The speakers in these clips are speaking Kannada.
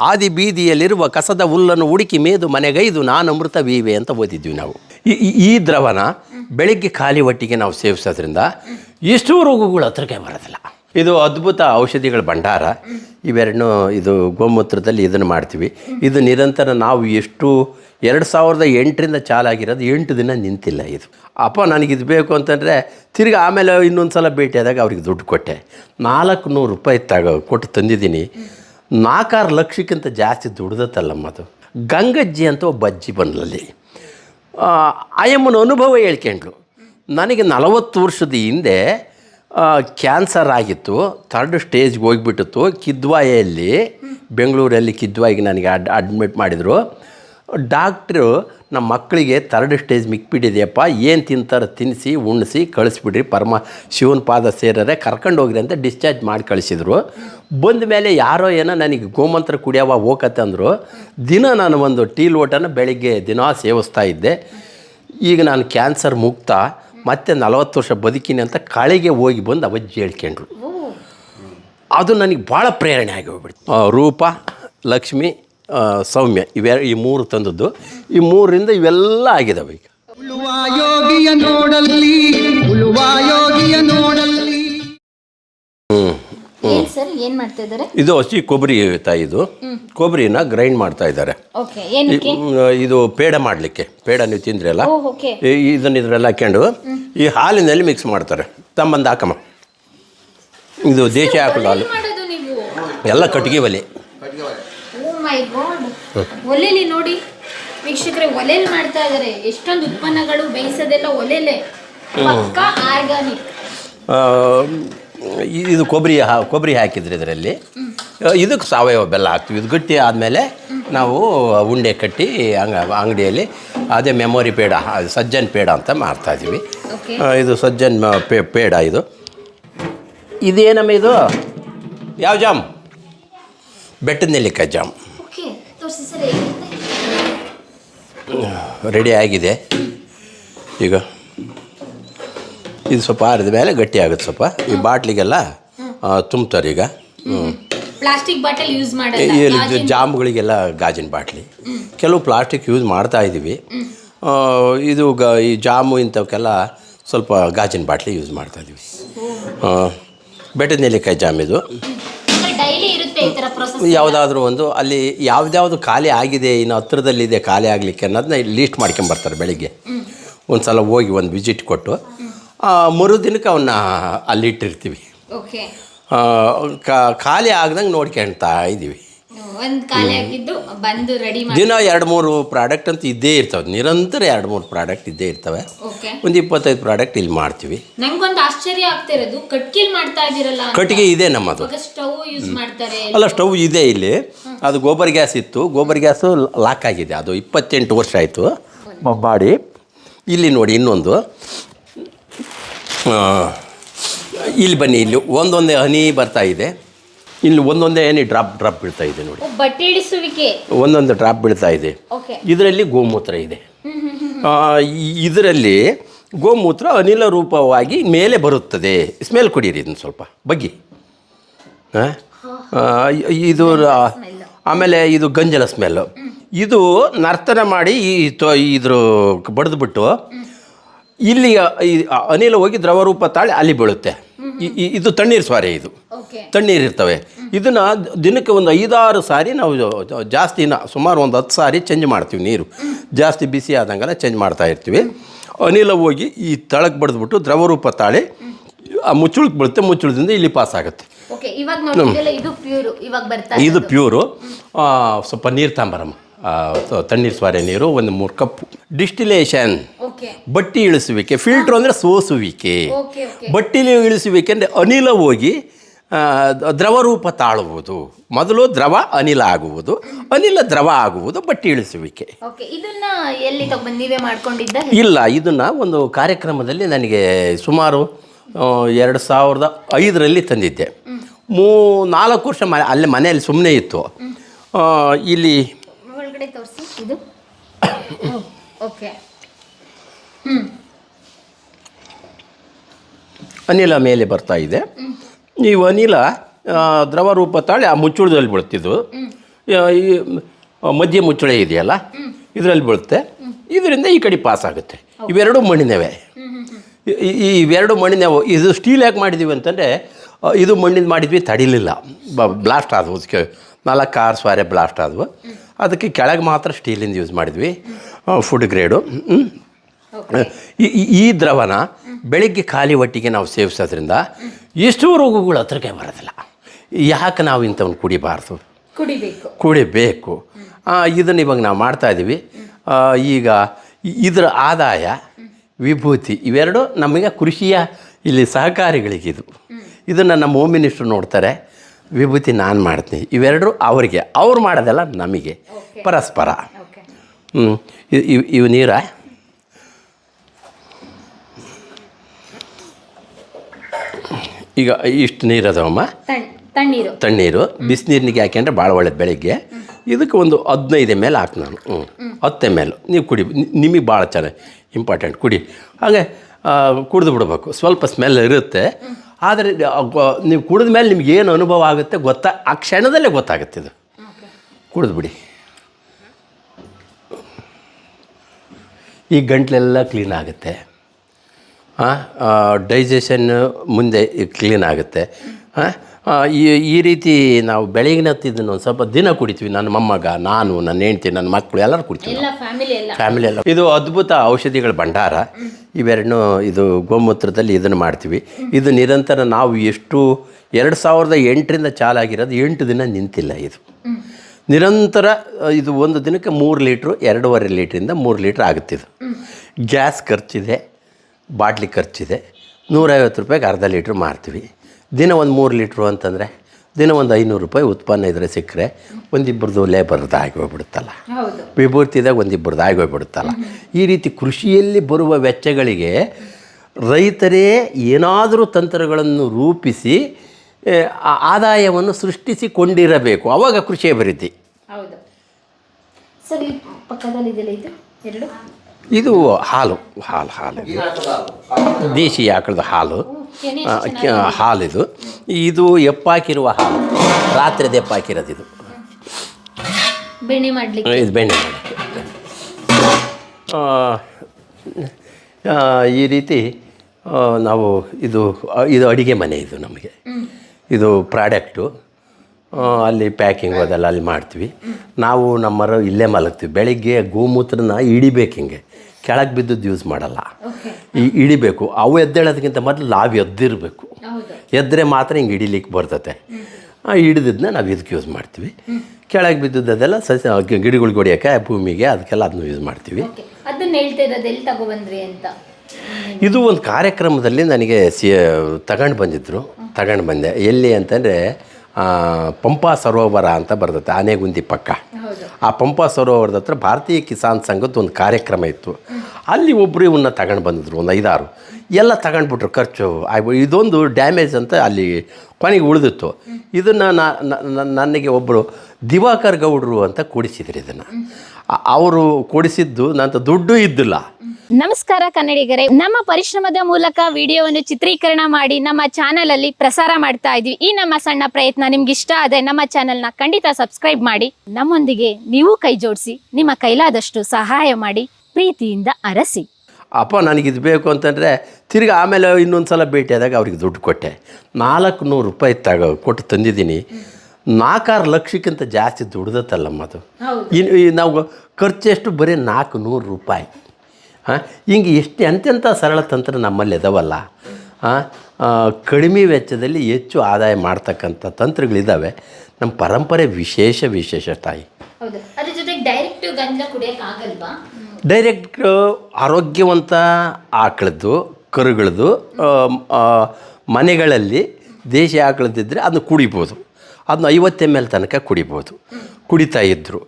ಆದಿ ಬೀದಿಯಲ್ಲಿರುವ ಕಸದ ಹುಲ್ಲನ್ನು ಹುಡುಕಿ ಮೇದು ಮನೆಗೈದು ಅಮೃತ ವೀವೆ ಅಂತ ಓದಿದ್ವಿ ನಾವು. ಈ- ದ್ರವನ ಬೆಳಿಗ್ಗೆ ಖಾಲಿ ಹೊಟ್ಟಿಗೆ ನಾವು ಸೇವಿಸೋದ್ರಿಂದ ಎಷ್ಟೋ ರೋಗಗಳು ಹತ್ರಕ್ಕೆ ಬರೋದಿಲ್ಲ. ಇದು ಅದ್ಭುತ ಔಷಧಿಗಳ ಭಂಡಾರ. ಇವೆರಡನ್ನೂ ಇದು ಗೋಮೂತ್ರದಲ್ಲಿ ಇದನ್ನು ಮಾಡ್ತೀವಿ. ಇದು ನಿರಂತರ ನಾವು ಎಷ್ಟು ಎರಡು ಸಾವಿರದ ಎಂಟರಿಂದ ಚಾಲಾಗಿರೋದು, ಎಂಟು ದಿನ ನಿಂತಿಲ್ಲ ಇದು. ಅಪ್ಪ ಇದು ಬೇಕು ಅಂತಂದರೆ ತಿರ್ಗಿ ಆಮೇಲೆ ಇನ್ನೊಂದು ಸಲ ಭೇಟಿಯಾದಾಗ ಅವ್ರಿಗೆ ದುಡ್ಡು ಕೊಟ್ಟೆ. ನಾಲ್ಕು ನೂರು ರೂಪಾಯಿ ತಗೋ ಕೊಟ್ಟು ತಂದಿದ್ದೀನಿ. ನಾಲ್ಕಾರು ಲಕ್ಷಕ್ಕಿಂತ ಜಾಸ್ತಿ ದುಡ್ದತ್ತಲ್ಲಮ್ಮ ಅದು ಗಂಗಜ್ಜಿ ಅಂತ ಒಬ್ಬ ಅಜ್ಜಿ ಬಂದ್ಲಲ್ಲಿ. ಆಯಮ್ಮನ ಅನುಭವ ಹೇಳ್ಕೊಂಡ್ಳು ನನಗೆ ನಲವತ್ತು ವರ್ಷದ ಹಿಂದೆ ಕ್ಯಾನ್ಸರ್ ಆಗಿತ್ತು. ಥರ್ಡ್ ಸ್ಟೇಜ್ಗೆ ಹೋಗಿಬಿಟ್ಟಿತ್ತು. ಕಿದ್ವಾಯಲ್ಲಿ, ಬೆಂಗಳೂರಲ್ಲಿ ಕಿದ್ವಾಯಿಗೆ ನನಗೆ ಅಡ್ ಅಡ್ಮಿಟ್ ಮಾಡಿದರು. ಡಾಕ್ಟ್ರು ನಮ್ಮ ಮಕ್ಕಳಿಗೆ ಥರ್ಡ್ ಸ್ಟೇಜ್ ಮಿಕ್ಬಿಟ್ಟಿದೆಯಪ್ಪ ಏನು ತಿಂತಾರೆ ತಿನ್ನಿಸಿ ಉಣಿಸಿ ಕಳಿಸ್ಬಿಡ್ರಿ ಪರಮ ಶಿವನ ಪಾದ ಸೇರರೆ ಕರ್ಕೊಂಡು ಹೋಗ್ರಿ ಅಂತ ಡಿಸ್ಚಾರ್ಜ್ ಮಾಡಿ ಕಳಿಸಿದ್ರು. ಬಂದ ಮೇಲೆ ಯಾರೋ ಏನೋ ನನಗೆ ಗೋಮಂತ್ರ ಕುಡಿಯವ ಹೋಗತ್ತೆ ಅಂದರು. ದಿನ ನಾನು ಒಂದು ಟೀ ಲೋಟನ ಬೆಳಿಗ್ಗೆ ದಿನ ಸೇವಿಸ್ತಾ ಇದ್ದೆ. ಈಗ ನಾನು ಕ್ಯಾನ್ಸರ್ ಮುಕ್ತ ಮತ್ತೆ ನಲವತ್ತು ವರ್ಷ ಬದುಕಿನಿ ಅಂತ ಕಾಳಿಗೆ ಹೋಗಿ ಬಂದು ಅವಜ್ಜಿ ಹೇಳ್ಕೊಂಡ್ರು. ಅದು ನನಗೆ ಭಾಳ ಪ್ರೇರಣೆ ಆಗಿ ಹೋಗ್ಬಿಡ್ತು. ರೂಪ ಲಕ್ಷ್ಮಿ ಸೌಮ್ಯ. ಇವೆ ಈ ಮೂರು ತಂದದ್ದು. ಈ ಮೂರರಿಂದ ಇವೆಲ್ಲ ಆಗಿದಾವೆ ಈಗ. ಉಳುವ ಯೋಗಿಯ ನೋಡಲ್ಲಿ. ಉಳುವ ಯೋಗಿಯ ನೋಡಲ್ಲಿ ಏನ್ ಸರ್ ಏನ್ ಮಾಡ್ತಾ ಇದ್ದಾರೆ? ಇದು ಹಸಿ ಕೊಬ್ಬರಿ ತಾಯಿ ಇದು. ಕೊಬ್ಬರಿನ ಗ್ರೈಂಡ್ ಮಾಡ್ತಾ ಇದ್ದಾರೆ. ಓಕೆ ಏನಕ್ಕೆ? ಇದು ಪೇಡ ಮಾಡಲಿಕ್ಕೆ. ಪೇಡ ನೀವು ತಿಂದ್ರಲ್ಲ? ಇದನ್ನ ಇದ್ರೆಲ್ಲ ಹಾಕೊಂಡು ಈ ಹಾಲಿನಲ್ಲಿ ಮಿಕ್ಸ್ ಮಾಡ್ತಾರೆ. ತಮ್ಮಂದು ಹಾಕಮ್ಮ. ಇದು ದೇಶ ಹಾಕಲು ಹಾಲು. ಮಾಡೋದು ನೀವು? ಎಲ್ಲ ಕಟ್ಟಿಗೆ ಒಲೆ. ಮೈ ಗಾಡ್ ಒಲೆಲಿ ನೋಡಿ ವೀಕ್ಷಕರೇ ಒಲೆಲಿ ಮಾಡ್ತಾ ಇದ್ದಾರೆ ಎಷ್ಟೊಂದು ಉತ್ಪನ್ನಗಳು ಬೇಯಿಸೋದೆಲ್ಲ ಒಲೆಲೆ. ಪಕ್ಕಾ ಆರ್ಗಾನಿಕ್. ಇದು ಕೊಬ್ಬರಿ ಹಾ ಕೊಬ್ಬರಿ ಹಾಕಿದ್ರೆ ಇದರಲ್ಲಿ. ಇದಕ್ಕೆ ಸಾವಯವ ಬೆಲ್ಲ ಹಾಕ್ತೀವಿ. ಇದು ಗಟ್ಟಿ ಆದಮೇಲೆ ನಾವು ಉಂಡೆ ಕಟ್ಟಿ ಅಂಗ ಅಂಗಡಿಯಲ್ಲಿ ಅದೇ ಮೆಮೊರಿ ಪೇಡ ಸಜ್ಜನ್ ಪೇಡ ಅಂತ ಮಾರ್ತಾಯಿದ್ದೀವಿ ಇದು ಸಜ್ಜನ್ ಪೇ ಪೇಡ ಇದು. ಇದೇನಮ್ಮ ಇದು? ಯಾವ ಜಾಮ್? ಬೆಟ್ಟದ ನೆಲ್ಲಿಕಾಯಿ ಜಾಮ್. ತೋರಿಸಿ ಸರ್ ರೆಡಿ ಆಗಿದೆ. ಈಗ ಇದು ಸ್ವಲ್ಪ ಆರಿದ ಮೇಲೆ ಗಟ್ಟಿ ಆಗುತ್ತೆ ಸ್ವಲ್ಪ. ಈ ಬಾಟ್ಲಿಗೆಲ್ಲ ತುಂಬ್ತಾರೆ ಈಗ. ಹ್ಞೂ ಪ್ಲಾಸ್ಟಿಕ್ ಬಾಟಲ್ ಯೂಸ್ ಜಾಮ್ಗಳಿಗೆಲ್ಲ ಗಾಜಿನ ಬಾಟ್ಲಿ. ಕೆಲವು ಪ್ಲಾಸ್ಟಿಕ್ ಯೂಸ್ ಮಾಡ್ತಾ ಇದ್ದೀವಿ. ಇದು ಗ ಈ ಜಾಮು ಇಂಥವಕ್ಕೆಲ್ಲ ಸ್ವಲ್ಪ ಗಾಜಿನ ಬಾಟ್ಲಿ ಯೂಸ್ ಮಾಡ್ತಾ ಇದ್ದೀವಿ. ಬೆಟ್ಟದ ನೆಲ್ಲಿಕಾಯಿ ಜಾಮ್ ಇದು. ಡೈಲಿ ಇರುತ್ತೆ ಈ ತರ ಪ್ರೊಸೆಸ್ ಯಾವುದಾದ್ರೂ ಒಂದು ಅಲ್ಲಿ ಯಾವ್ದಾವ್ದು ಖಾಲಿ ಆಗಿದೆ ಇನ್ನು ಹತ್ರದಲ್ಲಿದೆ ಖಾಲಿ ಆಗಲಿಕ್ಕೆ ಅನ್ನೋದನ್ನ ಲೀಸ್ಟ್ ಮಾಡ್ಕೊಂಬರ್ತಾರೆ ಬೆಳಿಗ್ಗೆ. ಒಂದು ಸಲ ಹೋಗಿ ಒಂದು ವಿಸಿಟ್ ಕೊಟ್ಟು ಮೂರು ಮರುದಿನಕ್ಕೆ ಅವನ್ನ ಅಲ್ಲಿ ಇಟ್ಟಿರ್ತೀವಿ ಓಕೆ ಖಾಲಿ ಆಗ್ದಂಗೆ ನೋಡ್ಕೊಳ್ತಾ ಇದ್ದೀವಿ ಒಂದ್ ಖಾಲಿ ಆಗಿದ್ದು ಬಂದು ರೆಡಿ ಮಾಡಿ. ದಿನ ಎರಡು ಮೂರು ಪ್ರಾಡಕ್ಟ್ ಅಂತ ಇದ್ದೇ ಇರ್ತವೆ. ನಿರಂತರ ಎರಡು ಮೂರು ಪ್ರಾಡಕ್ಟ್ ಇದ್ದೇ ಇರ್ತವೆ. ಓಕೆ ಒಂದು ಇಪ್ಪತ್ತೈದು ಪ್ರಾಡಕ್ಟ್ ಇಲ್ಲಿ ಮಾಡ್ತೀವಿ. ನಂಗೊಂದು ಆಶ್ಚರ್ಯ ಮಾಡ್ತಾ ಇದೀರಲ್ಲ ಅಂತ. ಕಟ್ಟಿಗೆ ಇದೆ ನಮ್ಮದು. ಇವಾಗ ಸ್ಟವ್ ಯೂಸ್ ಮಾಡ್ತಾರೆ ಅಲ್ಲ ಸ್ಟವ್ ಇದೆ ಇಲ್ಲಿ. ಅದು ಗೋಬರ್ ಗ್ಯಾಸ್ ಇತ್ತು. ಗೋಬರ್ ಗ್ಯಾಸು ಲಾಕ್ ಆಗಿದೆ. ಅದು ಇಪ್ಪತ್ತೆಂಟು ವರ್ಷ ಆಯಿತು. ಮಾಡಿ. ಇಲ್ಲಿ ನೋಡಿ ಇನ್ನೊಂದು. ಆ, ಇಲ್ಲಿ ಬನ್ನಿ ಇಲ್ಲಿ ಒಂದೊಂದೇ ಹನಿ ಬರ್ತಾ ಇದೆ. ಇಲ್ಲಿ ಒಂದೊಂದೇ ಏನೇ ಡ್ರಾಪ್ ಡ್ರಾಪ್ ಬೀಳ್ತಾ ಇದೆ ನೋಡಿ. ಬಟ್ಟೆ ಇಳಿಸುವಿಕೆ. ಒಂದೊಂದು ಡ್ರಾಪ್ ಬೀಳ್ತಾ ಇದೆ. ಇದರಲ್ಲಿ ಗೋಮೂತ್ರ ಇದೆ. ಇದರಲ್ಲಿ ಗೋಮೂತ್ರ ಅನಿಲ ರೂಪವಾಗಿ ಮೇಲೆ ಬರುತ್ತದೆ. ಸ್ಮೆಲ್ ಕುಡಿಯಿರಿ ಇದನ್ನು ಸ್ವಲ್ಪ ಬಗ್ಗಿ. ಇದು ಆಮೇಲೆ ಇದು ಗಂಜಲ ಸ್ಮೆಲ್ಲು ಇದು ನರ್ತನ ಮಾಡಿ ಈ ತೊ ಇದ್ರ ಬಡಿದ್ಬಿಟ್ಟು ಇಲ್ಲಿ ಅನಿಲ ಹೋಗಿ ದ್ರವ ರೂಪ ತಾಳಿ ಅಲ್ಲಿ ಬೀಳುತ್ತೆ. ಇದು ತಣ್ಣೀರು ಸ್ವಾರಿ ಇದು. ತಣ್ಣೀರು ಇರ್ತವೆ. ಇದನ್ನು ದಿನಕ್ಕೆ ಒಂದು ಐದಾರು ಸಾರಿ ನಾವು ಜಾಸ್ತಿನ ಸುಮಾರು ಒಂದು ಹತ್ತು ಸಾರಿ ಚೇಂಜ್ ಮಾಡ್ತೀವಿ ನೀರು. ಜಾಸ್ತಿ ಬಿಸಿ ಆದಂಗೆಲ್ಲ ಚೇಂಜ್ ಮಾಡ್ತಾ ಇರ್ತೀವಿ. ಅನಿಲ ಹೋಗಿ ಈ ತಳಕ್ಕೆ ಬಡಿದ್ಬಿಟ್ಟು ದ್ರವರೂಪ ತಾಳಿ ಆ ಮುಚ್ಚುಳಕ್ಕೆ ಬೀಳುತ್ತೆ ಮುಚ್ಚುಳದಿಂದ ಇಲ್ಲಿ ಪಾಸ್ ಆಗುತ್ತೆ. ಇದು ಪ್ಯೂರ್ ಸ್ವಲ್ಪ ನೀರು ತಾಂಬರಮ್ಮ. ತಣ್ಣೀರು ಸ್ವಾರೆ ನೀರು ಒಂದು ಮೂರು ಕಪ್ ಡಿಸ್ಟಿಲೇಷನ್. ಬಟ್ಟಿ ಇಳಿಸುವಿಕೆ ಫಿಲ್ಟ್ರ್ ಅಂದರೆ ಸೋಸುವಿಕೆ. ಬಟ್ಟಿಲಿ ಇಳಿಸುವಿಕೆ ಅಂದರೆ ಅನಿಲ ಹೋಗಿ ದ್ರವ ರೂಪ ತಾಳುವುದು. ಮೊದಲು ದ್ರವ ಅನಿಲ ಆಗುವುದು ಅನಿಲ ದ್ರವ ಆಗುವುದು ಬಟ್ಟಿ ಇಳಿಸುವಿಕೆ. ಇಲ್ಲ ಇದನ್ನು ಒಂದು ಕಾರ್ಯಕ್ರಮದಲ್ಲಿ ನನಗೆ ಸುಮಾರು ಎರಡು ಸಾವಿರದ ಐದರಲ್ಲಿ ತಂದಿದ್ದೆ. ಮೂ ನಾಲ್ಕು ವರ್ಷ ಮ ಅಲ್ಲೇ ಮನೆಯಲ್ಲಿ ಸುಮ್ಮನೆ ಇತ್ತು. ಇಲ್ಲಿ ಒಳಗಡೆ ತೋರಿಸಿ. ಇದು. ಓಕೆ. ಅನಿಲ ಮೇಲೆ ಬರ್ತಾ ಇದೆ. ಈ ಅನಿಲ ದ್ರವ ರೂಪ ತಾಳಿ ಆ ಮುಚ್ಚುಳದಲ್ಲಿ ಬೀಳ್ತಿದ್ದು. ಈ ಮಧ್ಯ ಮುಚ್ಚುಳೆ ಇದೆಯಲ್ಲ? ಇದರಲ್ಲಿ ಬೀಳುತ್ತೆ. ಇದರಿಂದ ಈ ಕಡೆ ಪಾಸ್ ಆಗುತ್ತೆ. ಇವೆರಡು ಮಣ್ಣಿನವೇ. ಈ- ಈ ಇವೆರಡು ಮಣ್ಣಿನವು ಇದು ಸ್ಟೀಲ್ ಯಾಕೆ ಮಾಡಿದ್ದೀವಿ ಅಂತಂದರೆ ಇದು ಮಣ್ಣಿನ ಮಾಡಿದ್ವಿ ತಡಿಲಿಲ್ಲ. ಬ್ಲಾಸ್ಟ್ ಆದವು. ಅದಕ್ಕೆ ನಾಲ್ಕು ಆರು ಸ್ವಾರೆ ಬ್ಲಾಸ್ಟ್ ಆದವು. ಅದಕ್ಕೆ ಕೆಳಗೆ ಮಾತ್ರ ಸ್ಟೀಲಿಂದ ಯೂಸ್ ಮಾಡಿದ್ವಿ. Food grade. ಈ- ದ್ರವನ ಬೆಳಿಗ್ಗೆ ಖಾಲಿ ಹೊಟ್ಟಿಗೆ ನಾವು ಸೇವಿಸೋದ್ರಿಂದ ಎಷ್ಟೋ ರೋಗಗಳು ಹತ್ರಕ್ಕೆ ಬರೋದಿಲ್ಲ. ಯಾಕೆ ನಾವು ಇಂಥವ್ನ ಕುಡಿಬಾರ್ದು? ಕುಡಿಬೇಕು. ಕುಡಿಬೇಕು. ಇದನ್ನು ಇವಾಗ ನಾವು ಮಾಡ್ತಾ ಇದ್ದೀವಿ. ಆ, ಈಗ ಇದರ ಆದಾಯ ವಿಭೂತಿ ಇವೆರಡು ನಮಗೆ ಕೃಷಿಯ ಇಲ್ಲಿ ಸಹಕಾರಿಗಳಿಗಿದು. ಇದನ್ನು ನಮ್ಮ ಹೋಮ್ ಮಿನಿಸ್ಟ್ರು ನೋಡ್ತಾರೆ. ವಿಭೂತಿ ನಾನು ಮಾಡ್ತೀನಿ. ಇವೆರಡು ಅವರಿಗೆ. ಅವ್ರು ಮಾಡೋದೆಲ್ಲ ನಮಗೆ. ಪರಸ್ಪರ. ಹ್ಞೂ ಇವು ನೀರ? ಈಗ ಇಷ್ಟು ನೀರು ಅದಾವಮ್ಮ? ತಣ್ಣೀರು. ತಣ್ಣೀರು. ಬಿಸಿನೀರಿಗೆ ಹಾಕ್ಯಂಡ್ರೆ ಭಾಳ ಒಳ್ಳೇದು ಬೆಳಿಗ್ಗೆ. ಇದಕ್ಕೆ ಒಂದು ಹದಿನೈದು ಎಂ ಎಲ್ ಹಾಕಿ ನಾನು. ಹ್ಞೂ ಹತ್ತು ಎಂ ಎಲ್. ನೀವು ಕುಡಿ. ನಿಮಗೆ ಭಾಳ ಚೆನ್ನಾಗಿ ಇಂಪಾರ್ಟೆಂಟ್ ಕುಡಿ. ಹಾಗೆ ಕುಡಿದು ಬಿಡಬೇಕು. ಸ್ವಲ್ಪ ಸ್ಮೆಲ್ ಇರುತ್ತೆ. ಆದರೆ ನೀವು ಕುಡಿದ ಮೇಲೆ ನಿಮ್ಗೆ ಏನು ಅನುಭವ ಆಗುತ್ತೆ ಗೊತ್ತಾ? ಆ ಕ್ಷಣದಲ್ಲೇ ಗೊತ್ತಾಗುತ್ತೆ ಇದು. ಕುಡಿದು ಬಿಡಿ. ಈ ಗಂಟ್ಲೆಲ್ಲ ಕ್ಲೀನ್ ಆಗುತ್ತೆ. ಡೈಜೆಷನ್ ಮುಂದೆ ಕ್ಲೀನ್ ಆಗುತ್ತೆ. ಈ ಈ ರೀತಿ ನಾವು ಬೆಳಗಿನ ಹತ್ತಿದ್ದನ್ನು ಒಂದು ಸ್ವಲ್ಪ ದಿನ ಕುಡಿತೀವಿ. ನನ್ನ ಮೊಮ್ಮಗ ನಾನು ನನ್ನ ಹೆಂಡ್ತಿ ನನ್ನ ಮಕ್ಕಳು ಎಲ್ಲರೂ ಕುಡಿತೀವಿ ಫ್ಯಾಮಿಲಿ ಎಲ್ಲ. ಇದು ಅದ್ಭುತ ಔಷಧಿಗಳ ಭಂಡಾರ. ಇವೆರಡನ್ನೂ ಇದು ಗೋಮೂತ್ರದಲ್ಲಿ ಇದನ್ನು ಮಾಡ್ತೀವಿ. ಇದು ನಿರಂತರ ನಾವು ಎಷ್ಟು ಎರಡು ಸಾವಿರದ ಎಂಟರಿಂದ ಚಾಲಾಗಿರೋದು ಎಂಟು ದಿನ ನಿಂತಿಲ್ಲ ಇದು. ನಿರಂತರ ಇದು ಒಂದು ದಿನಕ್ಕೆ ಮೂರು ಲೀಟ್ರು ಎರಡೂವರೆ ಲೀಟ್ರಿಂದ ಮೂರು ಲೀಟ್ರ್ ಆಗುತ್ತಿದ್ದು ಗ್ಯಾಸ್ ಖರ್ಚಿದೆ ಬಾಟ್ಲಿ ಖರ್ಚಿದೆ ನೂರೈವತ್ತು ರೂಪಾಯಿಗೆ ಅರ್ಧ ಲೀಟ್ರ್ ಮಾರ್ತೀವಿ. ದಿನ ಒಂದು ಮೂರು ಲೀಟ್ರು ಅಂತಂದರೆ ದಿನ ಒಂದು ಐನೂರು ರೂಪಾಯಿ ಉತ್ಪನ್ನ ಇದ್ರೆ ಸಿಕ್ಕರೆ ಒಂದಿಬ್ಬರದು ಲೇಬರ್ದು ಆಗಿ ಹೋಗ್ಬಿಡುತ್ತಲ್ಲ ಹೌದು. ವಿಭೂತಿದಾಗ ಒಂದಿಬ್ಬರದ್ದು ಆಗಿ ಹೋಗ್ಬಿಡುತ್ತಲ್ಲ ಈ ರೀತಿ ಕೃಷಿಯಲ್ಲಿ ಬರುವ ವೆಚ್ಚಗಳಿಗೆ ರೈತರೇ ಏನಾದರೂ ತಂತ್ರಗಳನ್ನು ರೂಪಿಸಿ ಆದಾಯವನ್ನು ಸೃಷ್ಟಿಸಿಕೊಂಡಿರಬೇಕು. ಅವಾಗ ಕೃಷಿ ಅಭಿವೃದ್ಧಿ. ಹೌದು. ಸರ್ ಪಕ್ಕದಲ್ಲಿ ಇದೆಲ್ಲ ಇದು. ಎರಡು. ಇದು ಹಾಲು ಹಾಲು ಹಾಲು. ದೇಶಿ ಆಕಳದ ಹಾಲು. ಹಾಲಿದು ಇದು. ಎಪ್ಪಾಕಿರುವ ಹಾಲು. ರಾತ್ರಿದ ಎಪ್ಪಾಕಿರೋದು ಇದು. ಬೆಣ್ಣೆ ಮಾಡ್ಲಿಕ್ಕೆ. ಇದು ಬೆಣ್ಣೆ ಆ, ಈ ರೀತಿ ನಾವು ಇದು ಇದು ಅಡುಗೆ ಮನೆ ಇದು ನಮಗೆ. ಇದು ಪ್ರಾಡಕ್ಟು. ಅಲ್ಲಿ ಪ್ಯಾಕಿಂಗ್ ಅದೆಲ್ಲ ಅಲ್ಲಿ ಮಾಡ್ತೀವಿ. ನಾವು ನಮ್ಮರು ಇಲ್ಲೇ ಮಲಗ್ತೀವಿ. ಬೆಳಿಗ್ಗೆ ಗೋಮೂತ್ರನ ಇಡಿಬೇಕು ಹಿಂಗೆ. ಕೆಳಗೆ ಬಿದ್ದದ್ದು ಯೂಸ್ ಮಾಡಲ್ಲ. ಈ ಇಡಿಬೇಕು ಅವು ಎದ್ದೇಳೋದಕ್ಕಿಂತ ಮೊದಲು ನಾವು ಎದ್ದಿರಬೇಕು. ಎದ್ದರೆ ಮಾತ್ರ ಹಿಂಗೆ ಹಿಡಿಲಿಕ್ಕೆ ಬರ್ತತೆ. ಆ ಹಿಡಿದದನ್ನ ನಾವು ಇದಕ್ಕೆ ಯೂಸ್ ಮಾಡ್ತೀವಿ. ಕೆಳಗೆ ಬಿದ್ದದ್ದೆಲ್ಲ ಸಸ್ಯ ಗಿಡಗಳಿಗೆ ಹೊಡಿಯೋಕೆ ಭೂಮಿಗೆ ಅದಕ್ಕೆಲ್ಲ ಅದನ್ನು ಯೂಸ್ ಮಾಡ್ತೀವಿ. ಅಂತ? ಇದು ಒಂದು ಕಾರ್ಯಕ್ರಮದಲ್ಲಿ ನನಗೆ ಸಿ ತಗೊಂಡು ಬಂದಿದ್ದರು ತಗೊಂಡು ಬಂದೆ. ಎಲ್ಲಿ ಅಂತಂದರೆ ಪಂಪಾ ಸರೋವರ ಅಂತ ಬರ್ತದೆ ಆನೆಗುಂದಿ ಪಕ್ಕ. ಆ ಪಂಪಾ ಸರೋವರದ ಹತ್ರ ಭಾರತೀಯ ಕಿಸಾನ್ ಸಂಘದ ಒಂದು ಕಾರ್ಯಕ್ರಮ ಇತ್ತು. ಅಲ್ಲಿ ಒಬ್ಬರು ಇವನ್ನ ತಗೊಂಡು ಬಂದಿದ್ರು ಒಂದು ಐದಾರು. ಎಲ್ಲ ತಗೊಂಡ್ಬಿಟ್ರು ಖರ್ಚು. ಇದೊಂದು ಡ್ಯಾಮೇಜ್ ಅಂತ ಅಲ್ಲಿ ಕೊನೆಗೆ ಉಳಿದಿತ್ತು. ಇದನ್ನು ನನಗೆ ಒಬ್ಬರು ದಿವಾಕರ್ ಗೌಡರು ಅಂತ ಕೂಡಿಸಿದ್ರು ಇದನ್ನು. ಅವರು ಕೊಡಿಸಿದ್ದು ನಂತ ದುಡ್ಡು ಇದ್ದಿಲ್ಲ. ನಮಸ್ಕಾರ ಕನ್ನಡಿಗರೇ. ನಮ್ಮ ಪರಿಶ್ರಮದ ಮೂಲಕ ವಿಡಿಯೋವನ್ನು ಚಿತ್ರೀಕರಣ ಮಾಡಿ ನಮ್ಮ ಚಾನೆಲ್ ಅಲ್ಲಿ ಪ್ರಸಾರ ಮಾಡ್ತಾ ಇದ್ವಿ. ಈ ನಮ್ಮ ಸಣ್ಣ ಪ್ರಯತ್ನ ನಿಮ್ಗೆ ಇಷ್ಟ ಆದ್ರೆ ನಮ್ಮ ಚಾನೆಲ್ನ ಖಂಡಿತ ಸಬ್ಸ್ಕ್ರೈಬ್ ಮಾಡಿ. ನಮ್ಮೊಂದಿಗೆ ನೀವು ಕೈ ಜೋಡಿಸಿ ನಿಮ್ಮ ಕೈಲಾದಷ್ಟು ಸಹಾಯ ಮಾಡಿ ಪ್ರೀತಿಯಿಂದ ಅರಸಿ. ಅಪ್ಪ ನನಗಿದು ಬೇಕು ಅಂತಂದರೆ ತಿರ್ಗಿ ಆಮೇಲೆ ಇನ್ನೊಂದು ಸಲ ಭೇಟಿಯಾದಾಗ ಅವ್ರಿಗೆ ದುಡ್ಡು ಕೊಟ್ಟೆ. ನಾಲ್ಕು ನೂರು ರೂಪಾಯಿ ತಗೋ ಕೊಟ್ಟು ತಂದಿದ್ದೀನಿ. ನಾಲ್ಕಾರು ಲಕ್ಷಕ್ಕಿಂತ ಜಾಸ್ತಿ ದುಡ್ದತ್ತಲ್ಲಮ್ಮ ಅದು. ಹೌದು. ಇನ್ನು ಈ ನಾವು ಖರ್ಚೆಷ್ಟು ಬರೀ ನಾಲ್ಕು ನೂರು ರೂಪಾಯಿ. ಹಾಂ? ಹಿಂಗೆ ಎಷ್ಟು ಎಂತೆಂಥ ಸರಳ ತಂತ್ರ ನಮ್ಮಲ್ಲಿ ಇದಾವಲ್ಲ. ಹಾಂ? ಕಡಿಮೆ ವೆಚ್ಚದಲ್ಲಿ ಹೆಚ್ಚು ಆದಾಯ ಮಾಡ್ತಕ್ಕಂಥ ತಂತ್ರಗಳಿದ್ದಾವೆ ನಮ್ಮ ಪರಂಪರೆ ವಿಶೇಷ ವಿಶೇಷ ತಾಯಿ. ಡೈರೆಕ್ಟ್ ಆರೋಗ್ಯವಂತ ಆಕಳದ್ದು ಕರುಗಳದ್ದು ಮನೆಗಳಲ್ಲಿ ದೇಶಿ ಆಕಳದಿದ್ದರೆ ಅದನ್ನು ಕುಡಿಬೋದು. ಅದನ್ನ ಐವತ್ತು ಎಂ ಎಲ್ ತನಕ ಕುಡಿಬೋದು. ಕುಡಿತಾ ಇದ್ದರು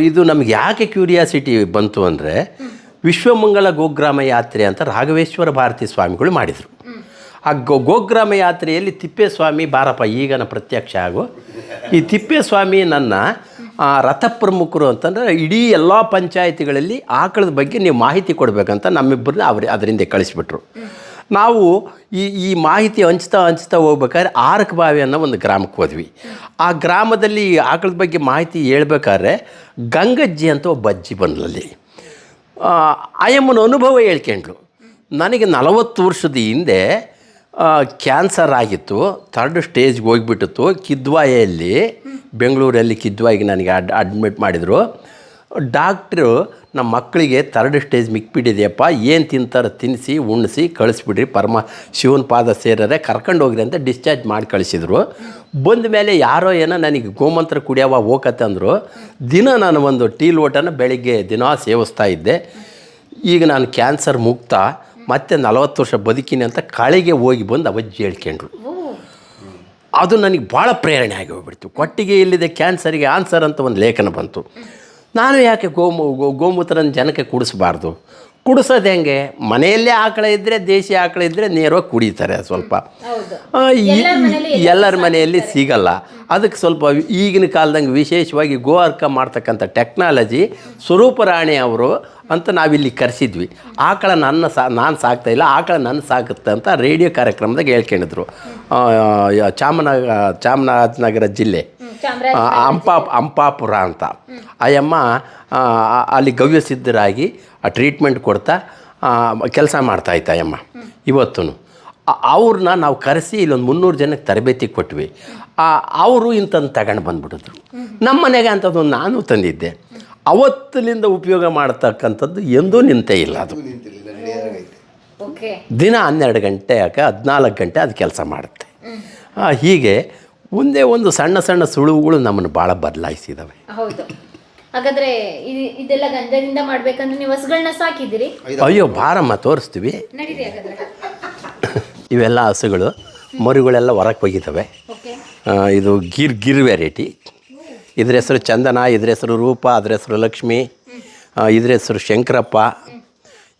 ಇದು ನಮ್ಗೆ ಯಾಕೆ ಕ್ಯೂರಿಯಾಸಿಟಿ ಬಂತು ಅಂದರೆ ವಿಶ್ವಮಂಗಳ ಗೋಗ್ರಾಮ ಯಾತ್ರೆ ಅಂತ ರಾಘವೇಶ್ವರ ಭಾರತಿ ಸ್ವಾಮಿಗಳು ಮಾಡಿದರು. ಆ ಗೋ ಗೋಗ್ರಾಮ ಯಾತ್ರೆಯಲ್ಲಿ ತಿಪ್ಪೇಸ್ವಾಮಿ ಬಾರಪ್ಪ ಈಗನ ಪ್ರತ್ಯಕ್ಷ ಆಗು. ಈ ತಿಪ್ಪೇಸ್ವಾಮಿ ನನ್ನ ರಥ ಪ್ರಮುಖರು ಅಂತಂದರೆ ಇಡೀ ಎಲ್ಲ ಪಂಚಾಯತಿಗಳಲ್ಲಿ ಆಕಳದ ಬಗ್ಗೆ ನೀವು ಮಾಹಿತಿ ಕೊಡಬೇಕಂತ ನಮ್ಮಿಬ್ಬರನ್ನ ಅವ್ರಿ ಅದರಿಂದ ಕಳಿಸ್ಬಿಟ್ರು. ನಾವು ಈ ಈ ಮಾಹಿತಿ ಹಂಚ್ತಾ ಹಂಚ್ತಾ ಹೋಗ್ಬೇಕಾದ್ರೆ ಆರಕ ಬಾವಿ ಅನ್ನೋ ಒಂದು ಗ್ರಾಮಕ್ಕೆ ಹೋದ್ವಿ. ಆ ಗ್ರಾಮದಲ್ಲಿ ಆಕಳದ ಬಗ್ಗೆ ಮಾಹಿತಿ ಹೇಳ್ಬೇಕಾದ್ರೆ ಗಂಗಜ್ಜಿ ಅಂತ ಒಬ್ಬ ಅಜ್ಜಿ ಬಂದ್ಲಲ್ಲಿ ಆ, ಆಯಮ್ಮನ ಅನುಭವ ಹೇಳ್ಕೊಂಡ್ಳು ನನಗೆ ನಲವತ್ತು ವರ್ಷದ ಹಿಂದೆ ಕ್ಯಾನ್ಸರ್ ಆಗಿತ್ತು. ಥರ್ಡ್ ಸ್ಟೇಜ್ಗೆ ಹೋಗಿಬಿಟ್ಟಿತ್ತು. ಕಿದ್ವಾಯಲ್ಲಿ ಬೆಂಗಳೂರಲ್ಲಿ ಕಿದ್ವಾಯಿಗೆ ನನಗೆ ಅಡ್ ಅಡ್ಮಿಟ್ ಮಾಡಿದರು. ಡಾಕ್ಟ್ರು ನಮ್ಮ ಮಕ್ಕಳಿಗೆ ಥರ್ಡ್ ಸ್ಟೇಜ್ ಮಿಕ್ಬಿಟ್ಟಿದೆಯಪ್ಪ ಏನು ತಿಂತಾರೆ ತಿನ್ನಿಸಿ ಉಣಿಸಿ ಕಳಿಸ್ಬಿಡ್ರಿ ಪರಮ ಶಿವನ ಪಾದ ಸೇರರೆ ಕರ್ಕೊಂಡು ಹೋಗ್ರಿ ಅಂತ ಡಿಸ್ಚಾರ್ಜ್ ಮಾಡಿ ಕಳಿಸಿದ್ರು. ಬಂದ ಮೇಲೆ ಯಾರೋ ಏನೋ ನನಗೆ ಗೋಮಂತ್ರ ಕುಡಿಯವ ಹೋಗತ್ತೆ ಅಂದರು. ದಿನ ನಾನು ಒಂದು ಟೀ ಲೋಟನ ಬೆಳಿಗ್ಗೆ ದಿನ ಸೇವಿಸ್ತಾ ಇದ್ದೆ. ಈಗ ನಾನು ಕ್ಯಾನ್ಸರ್ ಮುಕ್ತ ಮತ್ತೆ ನಲವತ್ತು ವರ್ಷ ಬದುಕಿನಿ ಅಂತ ಕಳೆಗೆ ಹೋಗಿ ಬಂದು ಅವಜ್ಜಿ ಹೇಳ್ಕೊಂಡ್ರು. ಅದು ನನಗೆ ಭಾಳ ಪ್ರೇರಣೆ ಆಗಿ ಹೋಗ್ಬಿಡ್ತು. ಕೊಟ್ಟಿಗೆ ಇಲ್ಲಿದೆ ಕ್ಯಾನ್ಸರಿಗೆ ಆನ್ಸರ್ ಅಂತ ಒಂದು ಲೇಖನ ಬಂತು. ನಾನು ಯಾಕೆ ಗೋಮು ಗೋ ಗೋಮೂತ್ರನ ಜನಕ್ಕೆ ಕುಡಿಸ್ಬಾರ್ದು? ಕುಡಿಸೋದು ಹೆಂಗೆ? ಮನೆಯಲ್ಲೇ ಆಕಳ ಇದ್ದರೆ ದೇಶಿ ಆಕಳ ಇದ್ದರೆ ನೇರವಾಗಿ ಕುಡಿತಾರೆ ಸ್ವಲ್ಪ. ಎಲ್ಲರ ಮನೆಯಲ್ಲಿ ಸಿಗಲ್ಲ. ಅದಕ್ಕೆ ಸ್ವಲ್ಪ ಈಗಿನ ಕಾಲದಂಗೆ ವಿಶೇಷವಾಗಿ ಗೋ ಅರ್ಕ ಮಾಡ್ತಕ್ಕಂಥ ಟೆಕ್ನಾಲಜಿ ಸ್ವರೂಪ ರಾಣಿ ಅವರು ಅಂತ ನಾವಿಲ್ಲಿ ಕರೆಸಿದ್ವಿ. ಆಕಳ ನನ್ನ ಸಾ ನಾನು ಸಾಕ್ತಾ ಇಲ್ಲ ಆಕಳ ನನ್ನ ಸಾಕುತ್ತೆ ಅಂತ ರೇಡಿಯೋ ಕಾರ್ಯಕ್ರಮದಾಗ ಹೇಳ್ಕೊಂಡಿದ್ರು. ಚಾಮನ ಚಾಮರಾಜನಗರ ಜಿಲ್ಲೆ. ಅಂಪಾ ಅಂಪಾಪುರ ಅಂತ. ಆಯಮ್ಮ ಅಲ್ಲಿ ಗವ್ಯಸಿದ್ಧರಾಗಿ ಆ ಟ್ರೀಟ್ಮೆಂಟ್ ಕೊಡ್ತಾ ಕೆಲಸ ಮಾಡ್ತಾ ಇತ್ತು ಆಯಮ್ಮ ಇವತ್ತು ಅವ್ರನ್ನ ನಾವು ಕರೆಸಿ ಇಲ್ಲೊಂದು ಮುನ್ನೂರು ಜನಕ್ಕೆ ತರಬೇತಿ ಕೊಟ್ವಿ. ಅವರು ಇಂಥದ್ದು ತಗೊಂಡು ಬಂದ್ಬಿಡಿದ್ರು ನಮ್ಮ ಮನೆಗೆ ಅಂಥದ್ದು ನಾನು ತಂದಿದ್ದೆ. ಅವತ್ತಿನಿಂದ ಉಪಯೋಗ ಮಾಡ್ತಕ್ಕಂಥದ್ದು ಎಂದೂ ನಿಂತೇ ಇಲ್ಲ ಅದು. ಓಕೆ. ದಿನ ಹನ್ನೆರಡು ಗಂಟೆ ಯಾಕೆ ಹದಿನಾಲ್ಕು ಗಂಟೆ ಅದು ಕೆಲಸ ಮಾಡುತ್ತೆ. ಆ, ಹೀಗೆ ಒಂದೇ ಒಂದು ಸಣ್ಣ ಸಣ್ಣ ಸುಳುವುಗಳು ನಮ್ಮನ್ನು ಭಾಳ ಬದಲಾಯಿಸಿದಾವೆ. ಹೌದು. ಹಾಗಾದ್ರೆ ಇದ್- ಇದೆಲ್ಲ ಗಂಧದಿಂದ ಮಾಡ್ಬೇಕಂದ್ರೆ ನೀವು ಹಸುಗಳನ್ನ ಸಾಕಿದಿರಿ ಅಯ್ಯೋ ಭಾರಮ್ಮ ತೋರಿಸ್ತೀವಿ. ನಡೀರಿ ಹಾಗಾದ್ರೆ. ಇವೆಲ್ಲ ಹಸುಗಳು ಮರಿಗಳೆಲ್ಲ ಹೊರಕ್ಕೆ ಹೋಗಿದ್ದಾವೆ. ಓಕೆ. ಆ, ಇದು ಗಿರ್ ಗಿರ್ ವೆರೈಟಿ. ಇದ್ರ ಹೆಸರು ಚಂದನ ಇದ್ರ ಹೆಸರು ರೂಪ ಅದ್ರ ಹೆಸರು ಲಕ್ಷ್ಮಿ ಆ, ಇದ್ರ ಹೆಸರು ಶಂಕರಪ್ಪ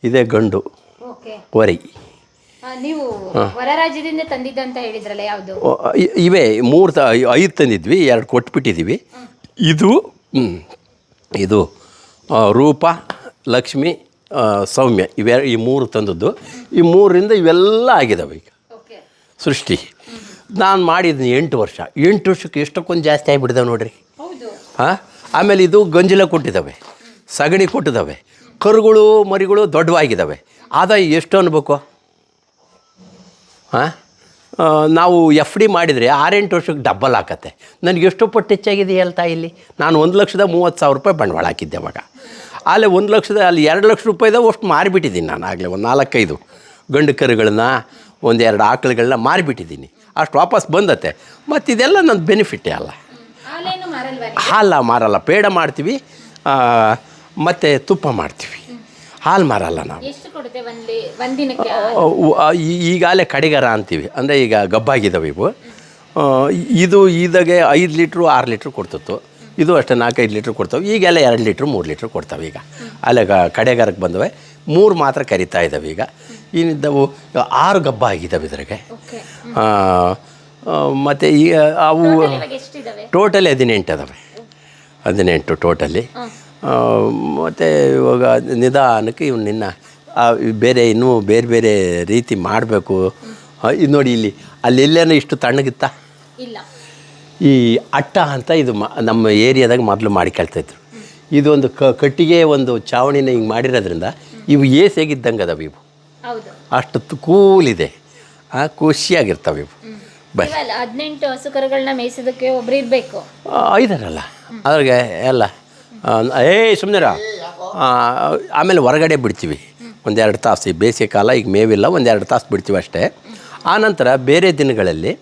ಇದೇ ಗಂಡು ಓಕೆ. ವರಿ. ನೀವು ಹೊರ ರಾಜ್ಯದಿಂದ ತಂದಿದ್ದ ಅಂತ ಹೇಳಿದ್ರಲ್ಲ ಯಾವುದು? ಓ, ಇವೆ ಮೂರು ತ ಐದು ತಂದಿದ್ವಿ ಎರಡು ಕೊಟ್ಬಿಟ್ಟಿದ್ದೀವಿ ಇದು ಇದು ರೂಪ ಲಕ್ಷ್ಮಿ ಸೌಮ್ಯ ಇವೆ ಈ ಮೂರು ತಂದದ್ದು. ಈ ಮೂರರಿಂದ ಇವೆಲ್ಲ ಆಗಿದಾವೆ ಈಗ. ಸೃಷ್ಟಿ. ನಾನು ಮಾಡಿದ್ದೀನಿ ಎಂಟು ವರ್ಷ. ಎಂಟು ವರ್ಷಕ್ಕೆ ಎಷ್ಟಕ್ಕೊಂದು ಜಾಸ್ತಿ ಆಗಿಬಿಟ್ಟಿದ್ದಾವೆ ನೋಡ್ರಿ. ಹಾಂ? ಆಮೇಲೆ ಇದು ಗಂಜಲ ಕೊಟ್ಟಿದ್ದಾವೆ ಸಗಣಿ ಕೊಟ್ಟಿದ್ದಾವೆ ಕರುಗಳು ಮರಿಗಳು ದೊಡ್ಡವಾಗಿದ್ದಾವೆ ಆದಾಯ ಎಷ್ಟು ಅನ್ಬೇಕು? ನಾವು ಎಫ್ ಡಿ ಮಾಡಿದರೆ ಆರೆಂಟು ವರ್ಷಕ್ಕೆ ಡಬ್ಬಲ್ ಹಾಕತ್ತೆ ನನಗೆ ಎಷ್ಟು ಪಟ್ಟು ಹೆಚ್ಚಾಗಿದೆ ಹೇಳ್ತಾ ಇಲ್ಲಿ. ನಾನು ಒಂದು ಲಕ್ಷದ ಮೂವತ್ತು ಸಾವಿರ ರೂಪಾಯಿ ಬಂಡವಾಳ ಹಾಕಿದ್ದೆ ಅವಾಗ. ಅಲ್ಲೇ ಒಂದು ಲಕ್ಷದ ಅಲ್ಲಿ ಎರಡು ಲಕ್ಷ ರೂಪಾಯಿದಾಗ ಅಷ್ಟು ಮಾರಿಬಿಟ್ಟಿದ್ದೀನಿ ನಾನು ಆಗಲೇ ಒಂದು ನಾಲ್ಕೈದು ಗಂಡು ಕರುಗಳನ್ನ ಒಂದೆರಡು ಆಕಳುಗಳನ್ನ ಮಾರಿಬಿಟ್ಟಿದ್ದೀನಿ. ಅಷ್ಟು ವಾಪಸ್ ಬಂದತ್ತೆ ಮತ್ತು ಇದೆಲ್ಲ ನನ್ನ ಬೆನಿಫಿಟ್ಟೇ ಅಲ್ಲ? ಹಾಲ ಮಾರಲ್ಲ ಪೇಡ ಮಾಡ್ತೀವಿ ಮತ್ತು ತುಪ್ಪ ಮಾಡ್ತೀವಿ. ಹಾಲು ಮಾರಲ್ಲ ನಾವು. ಈಗಾಗಲೇ ಕಡಿಗರ ಅಂತೀವಿ. ಅಂದರೆ ಈಗ ಗಬ್ಬಾಗಿದ್ದಾವೆ ಇವು. ಇದು ಇದಾಗೆ ಐದು ಲೀಟ್ರು ಆರು ಲೀಟ್ರ್ ಕೊಡ್ತಿತ್ತು. ಇದು ಅಷ್ಟೇ ನಾಲ್ಕೈದು ಲೀಟ್ರ್ ಕೊಡ್ತಾವೆ. ಈಗೆಲ್ಲ ಎರಡು ಲೀಟ್ರ್ ಮೂರು ಲೀಟ್ರ್ ಕೊಡ್ತಾವೆ ಈಗ. ಅಲ್ಲೇ ಗ ಕಡೆಗಾರಕ್ಕೆ ಬಂದವೆ. ಮೂರು ಮಾತ್ರ ಕರಿತಾ ಇದ್ದಾವೆ ಈಗ. ಏನಿದ್ದವು? ಆರು ಗಬ್ಬ ಆಗಿದ್ದಾವೆ ಇದ್ರಾಗೆ ಮತ್ತು ಈ ಅವು ಟೋಟಲಿ ಹದಿನೆಂಟು ಅದಾವೆ ಹದಿನೆಂಟು ಟೋಟಲಿ. ಮತ್ತು ಇವಾಗ ನಿಧಾನಕ್ಕೆ ಇವ್ನು ನಿನ್ನ ಆ, ಬೇರೆ ಇನ್ನೂ ಬೇರೆ ಬೇರೆ ರೀತಿ ಮಾಡಬೇಕು. ಇದು ನೋಡಿ ಇಲ್ಲಿ ಅಲ್ಲಿ ಇಲ್ಲೇನು ಇಷ್ಟು ತಣ್ಣಗಿತ್ತ? ಇಲ್ಲ. ಈ ಅಟ್ಟ ಅಂತ ಇದು ಮ ನಮ್ಮ ಏರಿಯಾದಾಗ ಮೊದಲು ಮಾಡಿಕೊಳ್ತಾಯಿದ್ರು ಇದೊಂದು ಕ ಕಟ್ಟಿಗೆ ಒಂದು ಚಾವಣಿನ ಹಿಂಗೆ ಮಾಡಿರೋದ್ರಿಂದ ಇವು ಏಸಿಯಾಗಿದ್ದಂಗೆ ಅದಾವೆ ಇವು? ಹೌದು. ಅಷ್ಟು ಕೂಲಿದೆ. ಆ ಖುಷಿಯಾಗಿರ್ತವೆ ಇವು. ಬಸ್ ಹದಿನೆಂಟು ಹಸು ಕರುಗಳನ್ನ ಮೇಯಿಸೋದಕ್ಕೆ ಒಬ್ಬರು ಇರಬೇಕು. ಐದಾರಲ್ಲ ಅದ್ರಾಗೆ ಎಲ್ಲ ಏ ಸುಮ್ಮನೆರ ಆಮೇಲೆ ಹೊರಗಡೆ ಬಿಡ್ತೀವಿ. ಒಂದೆರಡು ತಾಸು. ಈ ಬೇಸಿಗೆ ಕಾಲ, ಈಗ ಮೇವಿಲ್ಲ, ಒಂದೆರಡು ತಾಸು ಬಿಡ್ತೀವಿ ಅಷ್ಟೇ. ಆನಂತರ ಬೇರೆ ದಿನಗಳಲ್ಲಿ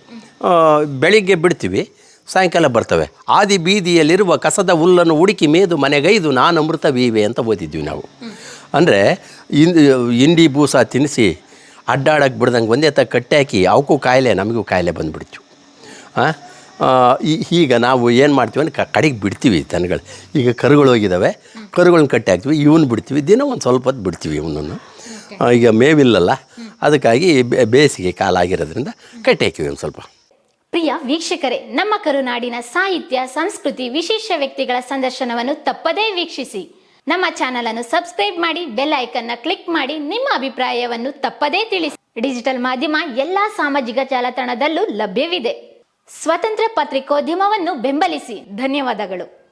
ಬೆಳಿಗ್ಗೆ ಬಿಡ್ತೀವಿ. ಸಾಯಂಕಾಲ ಬರ್ತವೆ. ಆದಿ ಬೀದಿಯಲ್ಲಿರುವ ಕಸದ ಹುಲ್ಲನ್ನು ಹುಡುಕಿ ಮೇದು ಮನೆಗೈದು, ನಾನು ಅಮೃತ ವಿವೆ ಅಂತ ಓದಿದ್ವಿ ನಾವು. ಅಂದರೆ ಇಂಡಿ ಬೂಸ ತಿನ್ನಿಸಿ ಅಡ್ಡಾಡಕ್ಕೆ ಬಿಡ್ದಂಗೆ ಒಂದೇ ತ ಕಟ್ಟೆ ಹಾಕಿ ಅವಕ್ಕೂ ಕಾಯಿಲೆ, ನಮಗೂ ಕಾಯಿಲೆ ಬಂದುಬಿಡ್ತು. ಹಾಂ ಈ- ಈಗ ನಾವು ಏನು ಮಾಡ್ತೀವಿ ಅಂದರೆ ಕಡೆಗೆ ಬಿಡ್ತೀವಿ ದನಗಳು. ಈಗ ಕರುಗಳು ಹೋಗಿದ್ದಾವೆ ಕರುಗಳನ್ನ ಕಟ್ಟಿ ಹಾಕ್ತೀವಿ. ಇವನು ಬಿಡ್ತೀವಿ. ದಿನ ಒಂದು ಸ್ವಲ್ಪ ಹೊತ್ತು ಬಿಡ್ತೀವಿ ಇವನನ್ನು. ಈಗ ಮೇವಿಲ್ಲಲ್ಲ. ಅದಕ್ಕಾಗಿ ಬೇಸಿಗೆ ಕಾಲ ಆಗಿರೋದ್ರಿಂದ ಕಟ್ಟಿ ಹಾಕಿವಿ ಒಂದು ಸ್ವಲ್ಪ. ಪ್ರಿಯ ವೀಕ್ಷಕರೇ ನಮ್ಮ ಕರುನಾಡಿನ ಸಾಹಿತ್ಯ ಸಂಸ್ಕೃತಿ ವಿಶೇಷ ವ್ಯಕ್ತಿಗಳ ಸಂದರ್ಶನವನ್ನು ತಪ್ಪದೇ ವೀಕ್ಷಿಸಿ. ನಮ್ಮ ಚಾನಲ್ ಅನ್ನು ಸಬ್ಸ್ಕ್ರೈಬ್ ಮಾಡಿ ಬೆಲ್ ಐಕನ್ನ ಕ್ಲಿಕ್ ಮಾಡಿ ನಿಮ್ಮ ಅಭಿಪ್ರಾಯವನ್ನು ತಪ್ಪದೇ ತಿಳಿಸಿ. ಡಿಜಿಟಲ್ ಮಾಧ್ಯಮ ಎಲ್ಲಾ ಸಾಮಾಜಿಕ ಜಾಲತಾಣದಲ್ಲೂ ಲಭ್ಯವಿದೆ. ಸ್ವತಂತ್ರ ಪತ್ರಿಕೋದ್ಯಮವನ್ನು ಬೆಂಬಲಿಸಿ. ಧನ್ಯವಾದಗಳು.